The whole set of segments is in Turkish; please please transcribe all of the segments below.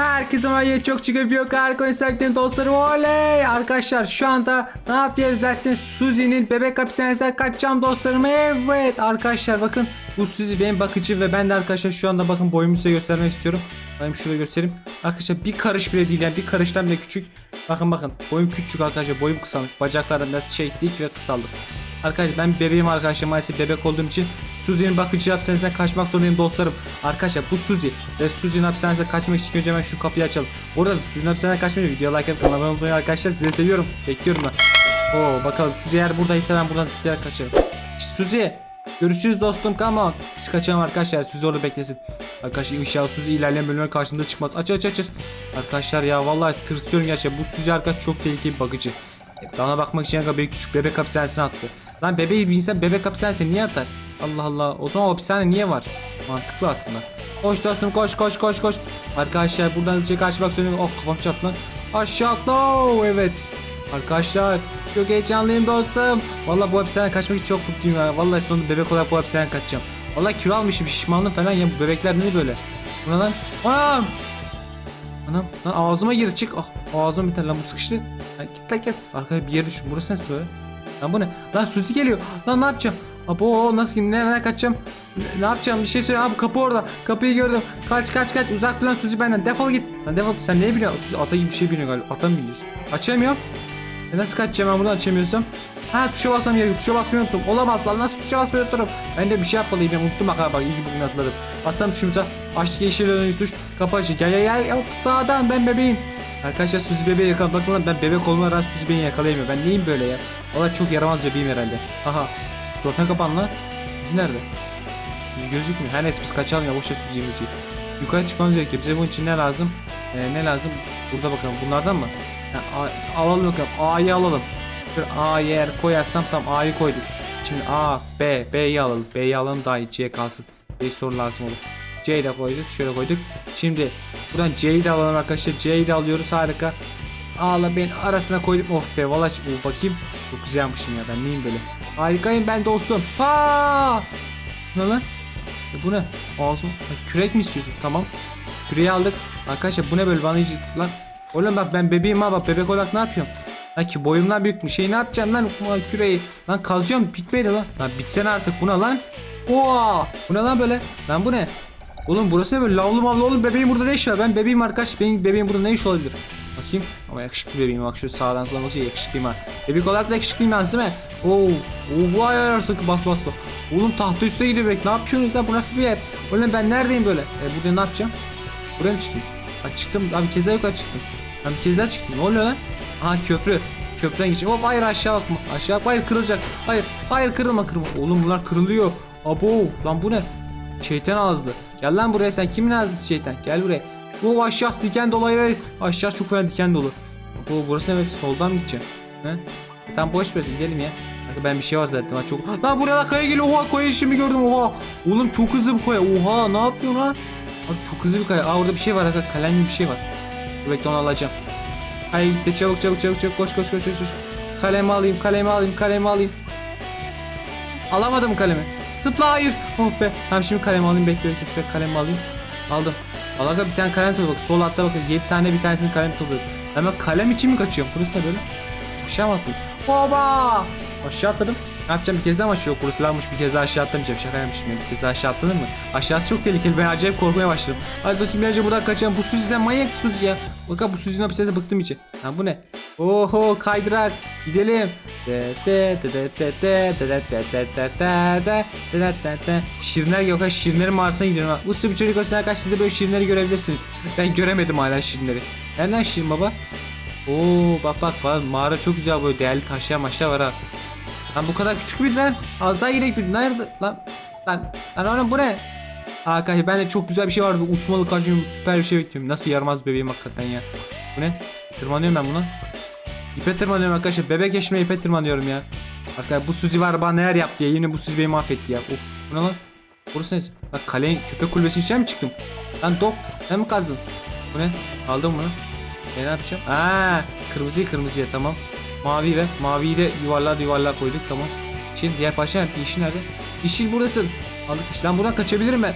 Herkese merhaba çok çıkıp yok sevdiğim dostlarım. Oley! Arkadaşlar şu anda ne yapıyoruz derseniz Suzi'nin bebek hapishanesinden kaçacağım dostlarım. Evet arkadaşlar bakın. Bu Suzi benim bakıcı ve ben de arkadaşlar şu anda bakın boyumu size göstermek istiyorum. Bakın şurada göstereyim. Arkadaşlar bir karış bile değil yani bir karıştan bile küçük. Bakın bakın. Boyum küçük arkadaşlar boyum kısalmış. Bacaklarım biraz çektik ve kısaldı. Arkadaşlar ben bebeğim arkadaşlar maalesef bebek olduğum için Suzi'nin bakıcı hapishanesinden kaçmak zorundayım dostlarım. Arkadaşlar bu Suzi ve Suzi'nin hapishanesinden kaçmak için önce hemen şu kapıyı açalım. Bu arada Suzi'nin hapishanesinden kaçmayı video like atıp kanalıma olmayı arkadaşlar size seviyorum. Bekliyorum ben. Oo bakalım Suzi eğer buradaysa ben buradan zıplayarak kaçarım. Şş, Suzi Görüşürüz dostum come on. Biz kaçalım arkadaşlar Suzi orada beklesin. Arkadaşlar inşallah Suzi ilerleyen bölümler karşımıza çıkmaz. Aç aç aç aç. Arkadaşlar ya vallahi tırsıyorum gerçekten. Bu Suzi arkadaş çok tehlikeli bir bakıcı. Bana bakmak için bir küçük bebek hapishanesine attı. Lan bebeği bir insan bebek hapishanesine niye atar? Allah Allah. O zaman o hapishane niye var? Mantıklı aslında. Koş dostum koş koş koş koş. Arkadaşlar buradan hızlıca kaçmak zorundayım. Oh kafam çarptı lan. Aşağı atla. Oh, Evet. Arkadaşlar çok heyecanlıyım dostum. Vallahi bu hapishaneden kaçmak için çok mutluyum ya. Vallahi sonunda bebek olarak bu hapishaneden kaçacağım. Vallahi kilo almışım şişmanlık falan ya bu bebekler ne böyle? Bu ne lan? Anam! Anam lan ağzıma girdi çık. Ah ağzıma biter lan bu sıkıştı. Lan git lan git. Arkaya bir yere düşün. Burası nasıl böyle? Lan bu ne? Lan Suzi geliyor. Lan ne yapacağım? Abo nasıl nereden kaçacağım? Ne, ne yapacağım? Bir şey söyle. Abi kapı orada. Kapıyı gördüm. Kaç kaç kaç. Uzak dur lan Suzi benden. Defol git. Lan defol. Sen ne biliyorsun? Suzi ata gibi bir şey biliyor galiba. Ata mı biliyorsun? Açamıyorum. E nasıl kaçacağım ben buradan açamıyorsam? Ha tuşa basmam gerekiyor. Tuşa basmayı unuttum. Olamaz lan. Nasıl tuşa basmayı unuttum? Ben de bir şey yapmalıyım. Ben unuttum bak ha bak. iyi ki bugün hatırladım. Bassam tuşumuza. Açtık yeşil dönüş tuş. Kapı açık. Gel gel gel. Hop, sağdan ben bebeğim. Arkadaşlar Suzi bebeği yakaladım. Bakın lan ben bebek olma rağmen Suzi beni yakalayamıyor. Ben neyim böyle ya? Valla çok yaramaz bebeğim herhalde. Aha. Zaten kapan lan. Suzi nerede? Suzi gözükmüyor. Her neyse biz kaçalım ya. Boşver Suzi'yi Muzi'yi. Yukarı çıkmamız gerekiyor. Bize bunun için ne lazım? Ee, ne lazım? Burada bakalım. Bunlardan mı? Ha, A- alalım bakalım. A'yı alalım. Şöyle A'yı eğer koyarsam tam A'yı koyduk. Şimdi A, B, B'yi alalım. B'yi alalım daha iyi. C kalsın. B soru lazım olur. C'yi de koyduk. Şöyle koyduk. Şimdi buradan C'yi de alalım arkadaşlar. C'yi de alıyoruz. Harika. A'la B'nin arasına koydum. Oh be valla oh, bakayım. Çok güzelmişim ya ben neyim böyle. Harikayım ben dostum. Ha! Ne lan? E, bu ne? Ağzım. Kürek mi istiyorsun? Tamam. Küreği aldık. Arkadaşlar bu ne böyle bana hiç lan. Oğlum bak ben bebeğim ha bak bebek olarak ne yapıyorum? Ha ki boyumdan büyük bir şey ne yapacağım lan küreği. Lan kazıyorum bitmedi lan. Lan bitsene artık bu ne lan? Oha! Bu ne lan böyle? Lan bu ne? Oğlum burası ne böyle lavlı mavlı oğlum bebeğim burada ne iş var? Ben bebeğim arkadaş benim bebeğim burada ne iş olabilir? Bakayım ama yakışıklı bebeğim bak şu sağdan sola bakınca yakışıklıyım ha. Bebek olarak da yakışıklıyım yalnız değil mi? Oo, oo vay ay sakın bas bas bas. Oğlum tahta üstüne gidiyor bebek ne yapıyorsunuz lan bu nasıl bir yer? Oğlum ben neredeyim böyle? E, burada ne yapacağım? Buraya mı çıkayım? Ha, çıktım abi bir kez daha yukarı çıktım. Ben bir kez daha çıktım ne oluyor lan? Aha köprü. Köprüden geçeyim. Hop hayır aşağı bakma. Aşağı bak hayır kırılacak. Hayır. Hayır kırılma kırılma. Oğlum bunlar kırılıyor. Abo lan bu ne? Şeytan ağızlı. Gel lan buraya sen kimin ağzısı şeytan? Gel buraya. Bu aşağısı diken dolu hayır hayır. Aşağı çok fena diken dolu. Bu burası ne? Soldan mı gideceğim? He? E, Tamam boş ver gidelim ya. Bak ben bir şey var zaten. Ha, çok... Lan buraya da kaya geliyor. Oha kaya işimi gördüm. Oha. Oğlum çok hızlı bir kaya. Oha ne yapıyorsun lan? Bak çok hızlı bir kaya. Aa orada bir şey var. Bak kalem gibi bir şey var. Dur bekle onu alacağım. Hayır gitti çabuk çabuk çabuk çabuk koş koş koş koş. koş. Kalemi alayım kalemi alayım kalemi alayım. Alamadım kalemi. Zıpla hayır. Oh be. Tamam şimdi kalemi alayım bekle bekle. Şuraya kalemi alayım. Aldım. Alaka bir tane kalem topluyor. Bak sol altta bakın 7 tane bir tanesini kalem topluyor. Hemen kalem için mi kaçıyorum? Burası ne böyle? Aşağı mı atlayayım? Oba! Aşağı atladım. Ne yapacağım bir kez daha mı aşağı Burası lanmış bir kez daha aşağı atlamayacağım. Şaka yapmışım ya. Bir kez daha aşağı atladın mı? Aşağısı çok tehlikeli. Ben acayip korkmaya başladım. Hadi dostum bir önce buradan kaçalım. Bu Suzi sen manyak Suzi ya. Bakın bu Suzi'nin hapishanesi bıktım içi. Ha bu ne? Oho kaydırak. Gidelim. Şirinler yok ha şirinlerin mağarasına gidiyorum. Bu bir çocuk olsun arkadaş siz de böyle şirinleri görebilirsiniz. Ben göremedim hala şirinleri. Nereden şirin baba? Oo bak bak bak mağara çok güzel böyle değerli taşlar maçlar var ha. Lan bu kadar küçük müydü lan? Az daha gerek bir Nerede lan? Lan lan oğlum bu ne? Arkadaşlar bende çok güzel bir şey vardı. Uçmalı kaçmıyor süper bir şey bekliyorum. Nasıl yaramaz bebeğim hakikaten ya. Bu ne? Tırmanıyorum ben buna. İpe tırmanıyorum arkadaşlar. Bebek yaşıma ipe tırmanıyorum ya. Arkadaşlar bu Suzi var bana neler yaptı ya. Yine bu Suzi beni mahvetti ya. Of. Bu ne lan? Burası ne? Bak kale köpek kulübesinin içine mi çıktım? Lan dok. Sen mi kazdın? Bu ne? Aldım bunu. E, ne yapacağım? Aa, kırmızıyı kırmızıya tamam. Mavi ve maviyi de yuvarlığa da koyduk tamam. Şimdi diğer parça nerede? Yeşil nerede? Yeşil burası. Aldık yeşil. Lan buradan kaçabilirim ben.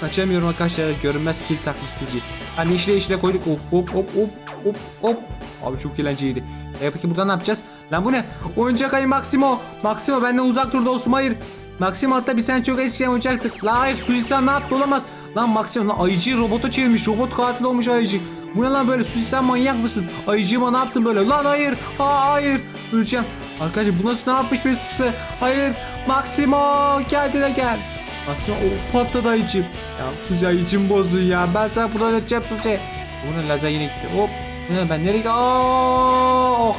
Kaçamıyorum arkadaşlar. Görünmez kill takmış Suzi. Hani yeşile yeşile koyduk. Hop hop hop hop hop hop. Abi çok eğlenceliydi. E peki buradan ne yapacağız? Lan bu ne? Oyuncak ayı Maximo. Maximo benden uzak dur dostum hayır. Maximo hatta biz sen çok eskiden oyuncaktık. Lan hayır Suzy sen ne yaptı olamaz. Lan Maximo lan ayıcıyı robota çevirmiş. Robot katil olmuş ayıcık. Bu ne lan böyle Suzy sen manyak mısın? Ayıcığıma ne yaptın böyle? Lan hayır. Ha, hayır. Öleceğim. Arkadaşlar bu nasıl ne yapmış bir suçlu? Hayır. Maximo kendine gel. Maximo o patladı ayıcığım. Ya Suzy ayıcığım bozdun ya. Ben sana buradan ödeyeceğim Suzy. Bu ne lazer yine gitti. Hop. Ne ben nereye? Aa, oh.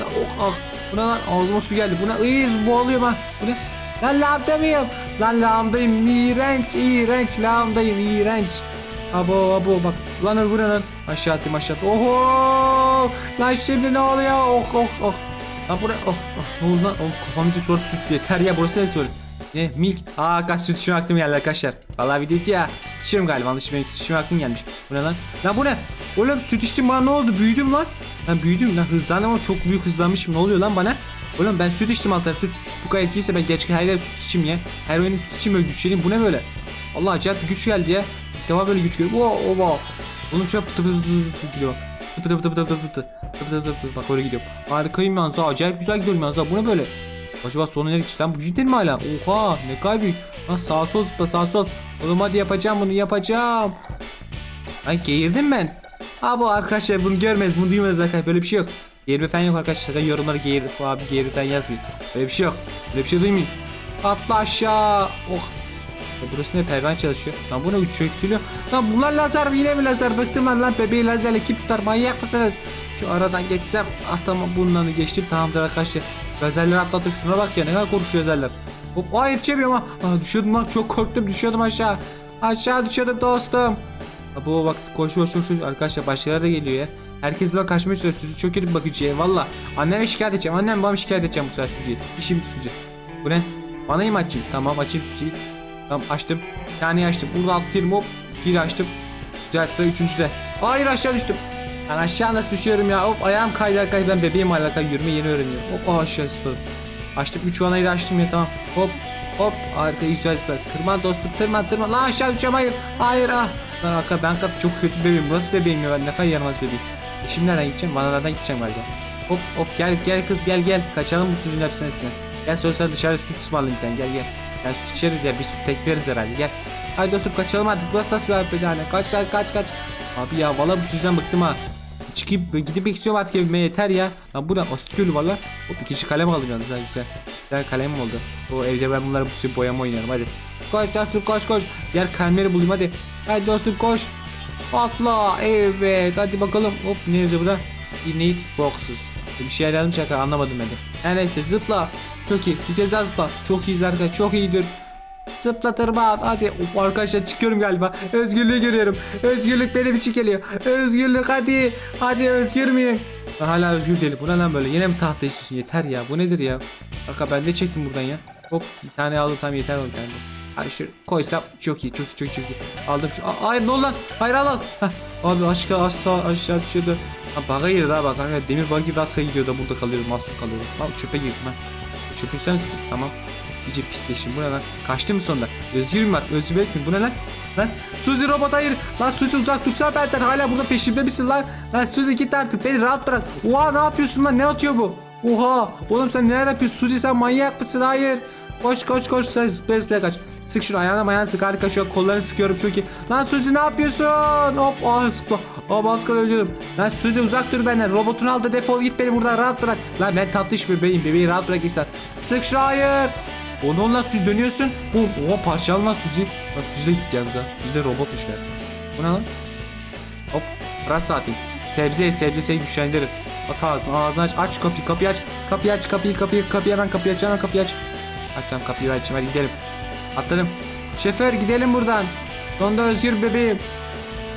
Ya, oh ah. Bu ne lan? Ağzıma su geldi. Bu ne? Iiii boğuluyor ben. Bu ne? Lan lağımda mıyım? Lan lağımdayım. İğrenç, iğrenç. Lağımdayım, iğrenç. Abo abo bak. Lan öbür lan? Aşağı atayım aşağı atayım. Oho! Lan şimdi ne oluyor? Oh oh oh. Lan buraya oh oh. Ne oldu lan? Oh, kafam için soru süt yeter ya burası ne söyle? Ne milk? Aa kaç süt içme vaktim geldi arkadaşlar. Vallahi video bitti ya. Süt içiyorum galiba. Yanlış benim süt içme vaktim gelmiş. Bu ne lan? Lan bu ne? Oğlum süt içtim bana ne oldu? Büyüdüm lan. Lan büyüdüm lan hızlandım ama çok büyük hızlanmışım. Ne oluyor lan bana? Oğlum ben süt içtim alt. Süt, süt bu kadar etkiliyse ben gerçek her yer süt içeyim ya. Her oyunu süt içeyim böyle güçleneyim. Bu ne böyle? Allah acayip bir güç geldi ya. Defa böyle güç görüyorum. Wow, oh, wow. Oğlum şöyle pıtı pıtı pıtı pıtı gidiyor. Pıtı pıtı pıtı pıtı pıtı. Pıtı pıtı pıtı. Bak öyle gidiyor. Harikayım yalnız. Acayip güzel gidiyorum yalnız. Bu ne böyle? Acaba sonu gitti lan? Bu gitti mi hala? Oha ne kadar büyük. Lan sağ sol zıpla sağ sol. Oğlum hadi yapacağım bunu yapacağım. Ay geğirdim ben. Ha bu arkadaşlar bunu görmez bunu duymaz arkadaşlar böyle bir şey yok. Geğirme falan yok arkadaşlar yorumlara falan abi geğirdi falan yazmayın. Böyle bir şey yok. Böyle bir şey duymayın. Atla aşağı. Oh. Ya burası ne pervane çalışıyor. Lan bu ne uçuyor yükseliyor. Lan bunlar lazer mi yine mi lazer? Bıktım ben lan bebeği lazerle kim tutar manyak mısınız? Şu aradan geçsem ah tamam bundan da geçtim tamamdır arkadaşlar. Lazerleri atladık şuna bak ya ne kadar korkuyor lazerler. Hop ay yetişemiyorum ha. Düşüyordum lan çok korktum düşüyordum aşağı. Aşağı düşüyordum dostum. Bu bak koş koş koş koş. arkadaşlar başkaları da geliyor ya. Herkes buna kaçmaya çalışıyor. Süzü çok kötü bir bakıcı ya valla. Anneme şikayet edeceğim. Annem babam şikayet edeceğim bu sefer Süzü'yü. İşim Süzü. Bu ne? Bana mı açayım? Tamam açayım Süzü'yü. Tamam açtım. Tane açtım. Burada atlayayım hop. İkiyi açtım. Güzel sıra üçüncüde. Hayır aşağı düştüm. Ben aşağı nasıl düşüyorum ya? Of ayağım kaydı arkadaşlar. Ben bebeğim hala yürüme yeni öğreniyorum. Hop oh, aşağı zıpladım. Açtım 3 vanayı da açtım ya tamam. Hop hop harika güzel zıpladım. Tırman dostum tırman tırman. Lan aşağı düşeceğim hayır. Hayır ah. Lan arka ben kat çok kötü bebeğim. Bu Nasıl bebeğim ya ben ne kadar yaramaz bebeğim. E şimdi nereden gideceğim? Vanalardan gideceğim galiba. Hop hop gel gel kız gel gel. Kaçalım bu süzün hapishanesine. Gel sosyal dışarı süt ısmarlayın bir tane gel gel. Gel süt içeriz ya bir süt tek veririz herhalde gel. Hadi dostum kaçalım hadi. Burası nasıl bir hapishane? Kaç kaç kaç kaç. Abi ya valla bu süzden bıktım ha. Çıkıp gidip istiyorum artık evime yeter ya. Lan bu ne? Gölü var lan. Hop ikinci kalem aldım yalnız ha güzel. Güzel kalem oldu. O evde ben bunları bu sürü boyama oynarım hadi. Koş dostum koş koş. Diğer kalemleri bulayım hadi. Hadi dostum koş. Atla evet hadi bakalım. Hop ne yazıyor burada? Innate boxes. Bir şey yazmış şaka anlamadım ben de. Her neyse zıpla. Çok iyi. Bir kez zıpla. Çok iyiyiz arkadaşlar. Çok iyi gidiyoruz. Zıpla tırman hadi of, arkadaşlar çıkıyorum galiba özgürlüğü görüyorum özgürlük benim için geliyor özgürlük hadi hadi özgür müyüm ben hala özgür değilim bu ne böyle yine mi tahta istiyorsun yeter ya bu nedir ya Arka ben de çektim buradan ya hop bir tane aldım tam yeter o tane Hadi şu koysam çok iyi çok iyi çok iyi, çok iyi. Aldım şu. Aa, hayır ne oldu lan? Hayır al al. Heh, abi aşağı aşağı aşağı düşüyordu. Ha baga girdi ha bak. Hani demir bug gibi asla gidiyor da burada kalıyor. Mahsur kalıyor. Abi çöpe girdim ben. Çöpü ister misin? Tamam. İyice pisleştim. Bu ne lan? Kaçtı mı sonunda? Özgür mü var? Özgür mi? Bu ne lan? Lan Suzy robot hayır. Lan Suzy uzak dursana benden. Hala burada peşimde misin lan? Lan Suzy git artık. Beni rahat bırak. Oha ne yapıyorsun lan? Ne atıyor bu? Oha. Oğlum sen neler yapıyorsun? Suzy sen manyak mısın? Hayır. Koş koş koş. Sen zıplaya zıplaya kaç. Sık şunu ayağına ayağına sık. Harika şu kollarını sıkıyorum çok iyi. Lan Suzy ne yapıyorsun? Hop. Ah zıpla. Aa kadar öldürdüm. Lan Suzy uzak dur benden. Robotunu al da defol git beni buradan rahat bırak. Lan ben tatlış bebeğim. Bebeği rahat bırak insan. Sık şu hayır. Onu onunla Suzy dönüyorsun. Oh, oha parçalı lan Suzy. Lan Suzy de gitti yalnız ha. Suzy de robotmuş ya. Bu ne lan? Hop. Rast saati. Sebze sebze seni güçlendirir. At ağzını ağzını aç. Aç kapıyı kapıyı aç. Kapıyı aç kapıyı kapıyı kapıyı hemen kapıyı aç kapıyı aç. Aç tamam kapıyı aç hadi gidelim. Atladım. Şoför gidelim buradan. Sonunda özgür bebeğim.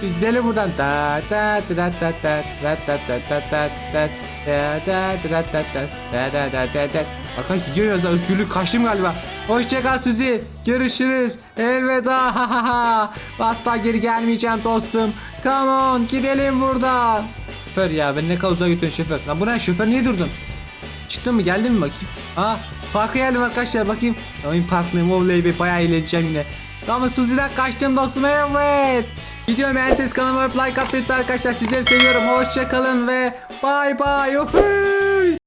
Biz gidelim buradan. Ta ta ta ta ta ta ta ta ta ta ta ta ta ta ta ta ta ta ta ta Hakan gidiyor ya özgürlük kaçtım galiba. Hoşçakal Suzi. Görüşürüz. Elveda. Asla geri gelmeyeceğim dostum. Come on gidelim buradan. Şoför ya beni ne kadar uzağa götürüyorsun şoför. Lan bu ne şoför niye durdun? Çıktın mı geldin mi bakayım? Ha parka geldim arkadaşlar bakayım. Oyun parklıyım oley be bayağı eğleneceğim yine. Ama Suzi'den kaçtım dostum evet. Videomu beğenseniz kanalıma like atmayı arkadaşlar. Sizleri seviyorum. Hoşçakalın ve bay bay. Yuhuu.